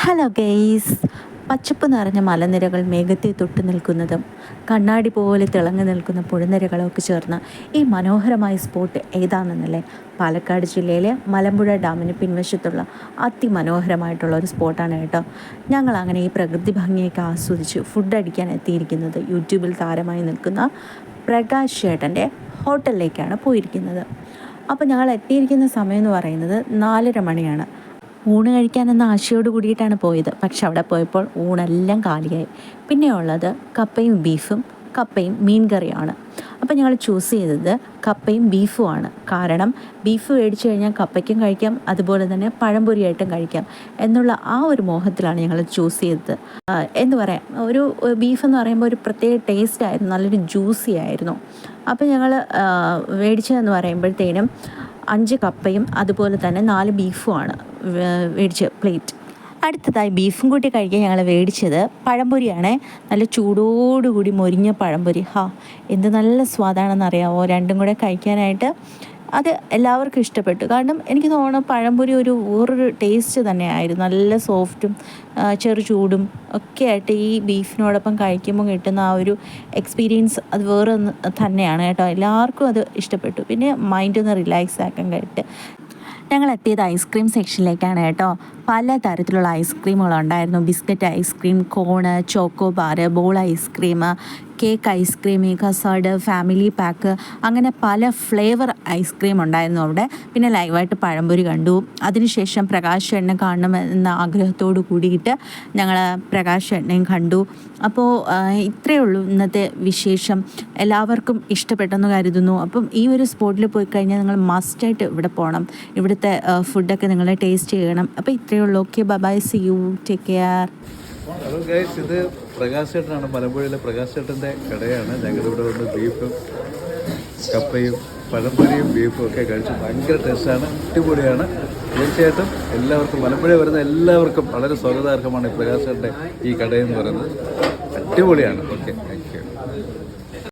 Hello guys പച്ചപ്പ് നിറഞ്ഞ മലനിരകൾ മേഘത്തെ തൊട്ടു നിൽക്കുന്നതും കണ്ണാടി പോലെ തിളങ്ങി നിൽക്കുന്ന പുഴനിരകളൊക്കെ ചേർന്ന ഈ മനോഹരമായ സ്പോട്ട് ഏതാണെന്നല്ലേ? പാലക്കാട് ജില്ലയിലെ മലമ്പുഴ ഡാമിന് പിൻവശത്തുള്ള അതിമനോഹരമായിട്ടുള്ള ഒരു സ്പോട്ടാണ് കേട്ടോ. ഞങ്ങൾ അങ്ങനെ ഈ പ്രകൃതി ഭംഗിയൊക്കെ ആസ്വദിച്ച് ഫുഡ് അടിക്കാൻ എത്തിയിരിക്കുന്നത് യൂട്യൂബിൽ താരമായി നിൽക്കുന്ന പ്രകാശ് ചേട്ടന്റെ ഹോട്ടലിലേക്കാണ് പോയിരിക്കുന്നത്. അപ്പോൾ ഞങ്ങൾ എത്തിയിരിക്കുന്ന സമയം എന്ന് പറയുന്നത് നാലര മണിയാണ്. ഊണ് കഴിക്കാനെന്ന ആശയോട് കൂടിയിട്ടാണ് പോയത്. പക്ഷെ അവിടെ പോയപ്പോൾ ഊണെല്ലാം കാലിയായി. പിന്നെയുള്ളത് കപ്പയും ബീഫും കപ്പയും മീൻ കറിയുമാണ്. അപ്പോൾ ഞങ്ങൾ ചൂസ് ചെയ്തത് കപ്പയും ബീഫുമാണ് കാരണം ബീഫ് മേടിച്ചു കഴിഞ്ഞാൽ കപ്പയ്ക്കും കഴിക്കാം അതുപോലെ തന്നെ പഴംപൊരിയായിട്ടും കഴിക്കാം എന്നുള്ള ആ ഒരു മോഹത്തിലാണ് ഞങ്ങൾ ചൂസ് ചെയ്തത്. എന്ന് പറയാം? ഒരു ബീഫ് എന്ന് പറയുമ്പോൾ ഒരു പ്രത്യേക ടേസ്റ്റ് ആയിരുന്നു നല്ലൊരു ജ്യൂസി ആയിരുന്നു. അപ്പോൾ ഞങ്ങൾ മേടിച്ചതെന്ന് പറയുമ്പോഴത്തേനും അഞ്ച് കപ്പയും അതുപോലെ തന്നെ നാല് ബീഫുമാണ് മേടിച്ച പ്ലേറ്റ്. അടുത്തതായി ബീഫും കൂട്ടി കഴിക്കാൻ ഞങ്ങൾ മേടിച്ചത് പഴംപൊരിയാണ്. നല്ല ചൂടോടുകൂടി മൊരിഞ്ഞ പഴംപൊരി. ഹാ എന്ത് നല്ല സ്വാദാണെന്ന് അറിയാമോ രണ്ടും കൂടെ കഴിക്കാനായിട്ട് അത് എല്ലാവർക്കും ഇഷ്ടപ്പെട്ടു. കാരണം എനിക്ക് തോന്നുന്നു പഴംപൊരി ഒരു വേറൊരു ടേസ്റ്റ് തന്നെയായിരുന്നു. നല്ല സോഫ്റ്റും ചെറു ചൂടും ഒക്കെ ആയിട്ട് ഈ ബീഫിനോടൊപ്പം കഴിക്കുമ്പോൾ കിട്ടുന്ന ആ ഒരു എക്സ്പീരിയൻസ് അത് വേറെ തന്നെയാണ് കേട്ടോ. എല്ലാവർക്കും അത് ഇഷ്ടപ്പെട്ടു. പിന്നെ മൈൻഡ് ഒന്ന് റിലാക്സ് ആക്കാൻ കഴിയിട്ട് ഞങ്ങൾ എത്തിയത് ഐസ്ക്രീം സെക്ഷനിലേക്കാണ് കേട്ടോ. പല തരത്തിലുള്ള ഐസ്ക്രീമുകളുണ്ടായിരുന്നു. Biscuit ice cream cone choco bar ball ice cream cake ice cream cassata family pack അങ്ങനെ പല ഫ്ലേവർ ഐസ്ക്രീം ഉണ്ടായിരുന്നു അവിടെ. പിന്നെ ലൈവായിട്ട് പഴംപൊരി കണ്ടു. അതിനുശേഷം പ്രകാശ് എണ്ണ കാണണമെന്ന ആഗ്രഹത്തോട് കൂടിയിട്ട് ഞങ്ങൾ പ്രകാശ് എണ്ണയും കണ്ടു. അപ്പോൾ ഇത്രയേ ഉള്ളൂ ഇന്നത്തെ വിശേഷം. എല്ലാവർക്കും ഇഷ്ടപ്പെട്ടെന്ന് കരുതുന്നു. അപ്പം ഈ ഒരു സ്പോട്ടിൽ പോയി കഴിഞ്ഞാൽ നിങ്ങൾ മസ്റ്റായിട്ട് ഇവിടെ പോകണം ഇവിടുത്തെ ഫുഡൊക്കെ നിങ്ങൾ ടേസ്റ്റ് ചെയ്യണം. അപ്പോൾ ഇത്രയേ ഉള്ളൂ. Okay bye see you take care hello guys ഇത് പ്രകാശ് ചേട്ടനാണ് മലമ്പുഴയിലെ പ്രകാശ് ചേട്ടന്റെ കടയാണ്. ഞങ്ങളിവിടെ വന്ന് ബീഫും കപ്പയും പഴംപൊരിയും ബീഫും ഒക്കെ കഴിച്ച് ഭയങ്കര ടേസ്റ്റാണ് അടിപൊളിയാണ്. തീർച്ചയായിട്ടും എല്ലാവർക്കും മലമ്പുഴ വരുന്ന എല്ലാവർക്കും വളരെ സ്വാഗതാർഹമാണ് ഈ പ്രകാശ് ചേട്ടന്റെ ഈ കടയെന്ന് പറയുന്നത്. അടിപൊളിയാണ്. Okay thank you